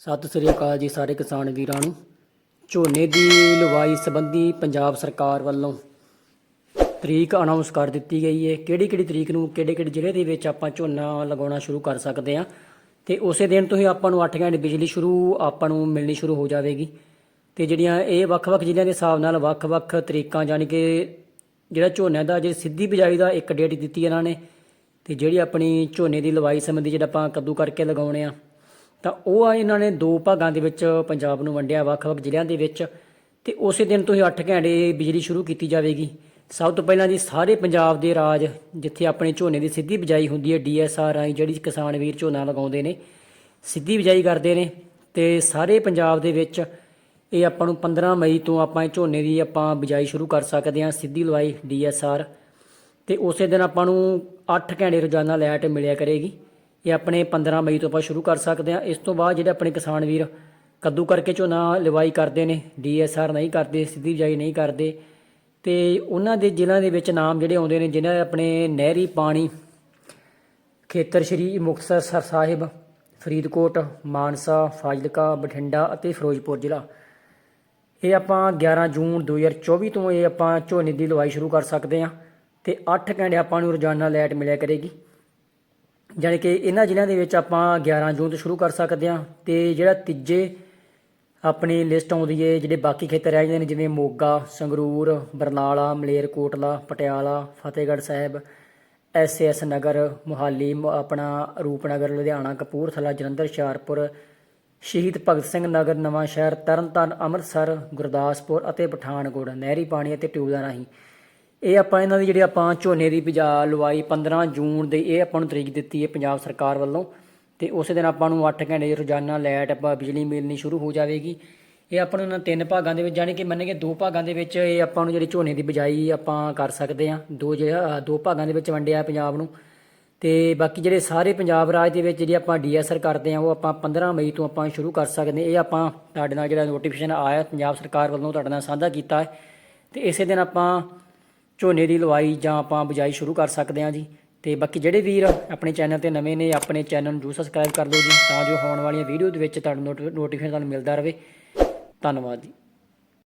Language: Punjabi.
ਸਤਿ ਸ੍ਰੀ ਅਕਾਲ ਜੀ ਸਾਰੇ ਕਿਸਾਨ ਵੀਰਾਂ ਨੂੰ। ਝੋਨੇ ਦੀ ਲਵਾਈ ਸੰਬੰਧੀ ਪੰਜਾਬ ਸਰਕਾਰ ਵੱਲੋਂ ਤਰੀਕ ਅਨਾਉਂਸ ਕਰ ਦਿੱਤੀ ਗਈ ਹੈ। ਕਿਹੜੀ ਕਿਹੜੀ ਤਰੀਕ ਨੂੰ ਕਿਹੜੇ ਕਿਹੜੇ ਜ਼ਿਲ੍ਹੇ ਦੇ ਵਿੱਚ ਆਪਾਂ ਝੋਨਾ ਲਗਾਉਣਾ ਸ਼ੁਰੂ ਕਰ ਸਕਦੇ ਹਾਂ। ਤੇ ਉਸੇ ਦਿਨ ਤੋਂ ਹੀ ਆਪਾਂ ਨੂੰ 8 ਘੰਟੇ ਬਿਜਲੀ ਸ਼ੁਰੂ ਆਪਾਂ ਨੂੰ ਮਿਲਣੀ ਸ਼ੁਰੂ ਹੋ ਜਾਵੇਗੀ। ਤੇ ਜਿਹੜੀਆਂ ਇਹ ਵੱਖ-ਵੱਖ ਜ਼ਿਲ੍ਹਿਆਂ ਦੇ ਹਿਸਾਬ ਨਾਲ ਵੱਖ-ਵੱਖ ਤਰੀਕਾਂ ਯਾਨੀ ਕਿ ਜਿਹੜਾ ਝੋਨੇ ਦਾ ਜੇ ਸਿੱਧੀ ਬਿਜਾਈ ਦਾ ਇੱਕ ਡੇਟ ਦਿੱਤੀ ਇਹਨਾਂ ਨੇ। ਤੇ ਜਿਹੜੀ ਆਪਣੀ ਝੋਨੇ ਦੀ ਲਵਾਈ ਸੰਬੰਧੀ ਜਿਹੜਾ ਆਪਾਂ ਕੱਦੂ ਕਰਕੇ ਲਗਾਉਣੇ ਆ ਤਾਂ ਉਹ ਆ ਇਹਨਾਂ ਨੇ ਦੋ ਭਾਗਾਂ ਦੇ ਵਿੱਚ ਪੰਜਾਬ ਨੂੰ ਵੰਡਿਆ, ਵੱਖ-ਵੱਖ ਜ਼ਿਲ੍ਹਿਆਂ ਦੇ ਵਿੱਚ। ਤੇ ਉਸੇ ਦਿਨ ਤੋਂ ਹੀ 8 ਘੰਟੇ ਬਿਜਲੀ ਸ਼ੁਰੂ ਕੀਤੀ ਜਾਵੇਗੀ। ਸਭ ਤੋਂ ਪਹਿਲਾਂ ਜੀ ਸਾਰੇ ਪੰਜਾਬ ਦੇ ਰਾਜ, ਜਿੱਥੇ ਆਪਣੇ ਝੋਨੇ ਦੀ ਸਿੱਧੀ ਬਿਜਾਈ ਹੁੰਦੀ ਹੈ ਡੀਐਸਆਰ ਰਾਹੀਂ ਜਿਹੜੀ ਕਿਸਾਨ ਵੀਰ ਝੋਨਾ ਲਗਾਉਂਦੇ ਨੇ, ਸਿੱਧੀ ਬਿਜਾਈ ਕਰਦੇ ਨੇ। ਤੇ ਸਾਰੇ ਪੰਜਾਬ ਦੇ ਵਿੱਚ ਇਹ ਆਪਾਂ ਨੂੰ 15 ਮਈ ਤੋਂ ਆਪਾਂ ਝੋਨੇ ਦੀ ਆਪਾਂ ਬਿਜਾਈ ਸ਼ੁਰੂ ਕਰ ਸਕਦੇ ਹਾਂ, ਸਿੱਧੀ ਲਵਾਈ ਡੀਐਸਆਰ ਤੇ ਉਸੇ ਦਿਨ ਆਪਾਂ ਨੂੰ 8 ਘੰਟੇ ਰੋਜ਼ਾਨਾ ਲਾਈਟ ਮਿਲਿਆ ਕਰੇਗੀ। ਇਹ ਆਪਣੇ 15 ਮਈ ਤੋਂ ਆਪਾਂ ਸ਼ੁਰੂ ਕਰ ਸਕਦੇ ਹਾਂ। ਇਸ ਤੋਂ ਬਾਅਦ ਜਿਹੜੇ ਆਪਣੇ ਕਿਸਾਨ ਵੀਰ ਕੱਦੂ ਕਰਕੇ ਝੋਨਾ ਲਵਾਈ ਕਰਦੇ ਨੇ ਡੀਐਸਆਰ ਨਹੀਂ ਕਰਦੇ, ਸਿੱਧੀ ਬਿਜਾਈ ਨਹੀਂ ਕਰਦੇ, ਤੇ ਉਹਨਾਂ ਦੇ ਜ਼ਿਲ੍ਹਿਆਂ ਦੇ ਵਿੱਚ ਨਾਮ ਜਿਹੜੇ ਆਉਂਦੇ ਨੇ ਜਿਨ੍ਹਾਂ ਆਪਣੇ ਨਹਿਰੀ ਪਾਣੀ, ਖੇਤਰ ਸ਼੍ਰੀ ਮੁਕਤਸਰ ਸਰ ਸਾਹਿਬ, ਫਰੀਦਕੋਟ, ਮਾਨਸਾ, ਫਾਜ਼ਿਲਕਾ, ਬਠਿੰਡਾ ਅਤੇ ਫਿਰੋਜ਼ਪੁਰ ਜ਼ਿਲ੍ਹਾ। ਇਹ ਆਪਾਂ 11 ਜੂਨ 2024 ਤੋਂ ਇਹ ਆਪਾਂ ਝੋਨੇ ਦੀ ਲਵਾਈ ਸ਼ੁਰੂ ਕਰ ਸਕਦੇ ਹਾਂ ਤੇ 8 ਘੰਟੇ ਆਪਾਂ ਨੂੰ ਰੋਜ਼ਾਨਾ ਲਾਈਟ ਮਿਲਿਆ ਕਰੇਗੀ। ਜਾਣੀ ਕਿ ਇਹਨਾਂ ਜ਼ਿਲ੍ਹਿਆਂ ਦੇ ਵਿੱਚ ਆਪਾਂ 11 ਜੂਨ ਤੋਂ ਸ਼ੁਰੂ ਕਰ ਸਕਦੇ ਹਾਂ ਤੇ ਜਿਹੜਾ ਤੀਜੇ ਆਪਣੀ ਲਿਸਟ ਆਉਂਦੀ ਹੈ ਜਿਹੜੇ ਬਾਕੀ ਖੇਤਰ ਰਹਿ ਜਾਂਦੇ ਨੇ, ਜਿਵੇਂ ਮੋਗਾ, ਸੰਗਰੂਰ, ਬਰਨਾਲਾ ਮਲੇਰਕੋਟਲਾ ਪਟਿਆਲਾ, ਫਤਿਹਗੜ੍ਹ ਸਾਹਿਬ ਐਸਐਸ ਨਗਰ, ਮੁਹਾਲੀ, ਮ- ਆਪਣਾ ਰੂਪਨਗਰ, ਲੁਧਿਆਣਾ, ਕਪੂਰਥਲਾ, ਜਲੰਧਰ, ਹੁਸ਼ਿਆਰਪੁਰ, ਸ਼ਹੀਦ ਭਗਤ ਸਿੰਘ ਨਗਰ ਨਵਾਂ ਸ਼ਹਿਰ ਤਰਨਤਾਰਨ, ਅੰਮ੍ਰਿਤਸਰ, ਗੁਰਦਾਸਪੁਰ ਅਤੇ ਪਠਾਨਕੋਟ, ਨਹਿਰੀ ਪਾਣੀ ਅਤੇ ਟਿਊਬਲਾਂ ਰਾਹੀਂ। ਇਹ ਆਪਾਂ ਇਹਨਾਂ ਦੀ ਜਿਹੜੀ ਆਪਾਂ ਝੋਨੇ ਦੀ ਬਿਜਾ ਲਵਾਈ 15 ਜੂਨ ਦੇ, ਇਹ ਆਪਾਂ ਨੂੰ ਤਰੀਕ ਦਿੱਤੀ ਹੈ ਪੰਜਾਬ ਸਰਕਾਰ ਵੱਲੋਂ। ਤੇ ਉਸੇ ਦਿਨ ਆਪਾਂ ਨੂੰ 8 ਘੰਟੇ ਰੋਜ਼ਾਨਾ ਲਾਈਟ ਆਪਾਂ ਬਿਜਲੀ ਮਿਲਣੀ ਸ਼ੁਰੂ ਹੋ ਜਾਵੇਗੀ। ਇਹ ਆਪਾਂ ਨੂੰ ਇਹਨਾਂ ਤਿੰਨ ਭਾਗਾਂ ਦੇ ਵਿੱਚ, ਜਾਣੀ ਕਿ ਮੰਨੇ ਕਿ ਦੋ ਭਾਗਾਂ ਦੇ ਵਿੱਚ ਇਹ ਆਪਾਂ ਨੂੰ ਜਿਹੜੀ ਝੋਨੇ ਦੀ ਬਿਜਾਈ ਆਪਾਂ ਕਰ ਸਕਦੇ ਹਾਂ। ਦੋ ਜਿਹੜਾ, ਦੋ ਭਾਗਾਂ ਦੇ ਵਿੱਚ ਵੰਡਿਆ ਪੰਜਾਬ ਨੂੰ। ਤੇ ਬਾਕੀ ਜਿਹੜੇ ਸਾਰੇ ਪੰਜਾਬ ਰਾਜ ਦੇ ਵਿੱਚ ਜਿਹੜੀ ਆਪਾਂ ਡੀਐਸਆਰ ਕਰਦੇ ਆ ਉਹ ਆਪਾਂ 15 ਮਈ ਤੋਂ ਆਪਾਂ ਸ਼ੁਰੂ ਕਰ ਸਕਦੇ ਇਹ ਆਪਾਂ ਤੁਹਾਡੇ ਨਾਲ ਜਿਹੜਾ ਨੋਟੀਫਿਕੇਸ਼ਨ ਆਇਆ, ਪੰਜਾਬ ਸਰਕਾਰ ਵੱਲੋਂ ਤੁਹਾਡੇ ਨਾਲ ਸਾਂਝਾ ਕੀਤਾ ਹੈ। ਤੇ ਇਸੇ ਦਿਨ ਆਪਾਂ ਝੋਨੇ ਦੀ ਲਵਾਈ ਜਾਂ ਆਪਾਂ ਬਿਜਾਈ ਸ਼ੁਰੂ ਕਰ ਸਕਦੇ ਹਾਂ ਜੀ। ਤੇ ਬਾਕੀ ਜਿਹੜੇ ਵੀਰ ਆਪਣੇ ਚੈਨਲ ਤੇ ਨਵੇਂ ਨੇ, ਆਪਣੇ ਚੈਨਲ ਨੂੰ ਜਰੂਰ ਸਬਸਕ੍ਰਾਈਬ ਕਰ ਲਓ ਜੀ, ਤਾਂ ਜੋ ਆਉਣ ਵਾਲੀਆਂ ਵੀਡੀਓ ਦੇ ਵਿੱਚ ਤੁਹਾਨੂੰ ਨੋਟੀਫਿਕੇਸ਼ਨ ਤੁਹਾਨੂੰ ਮਿਲਦਾ ਰਹੇ। ਧੰਨਵਾਦ ਜੀ।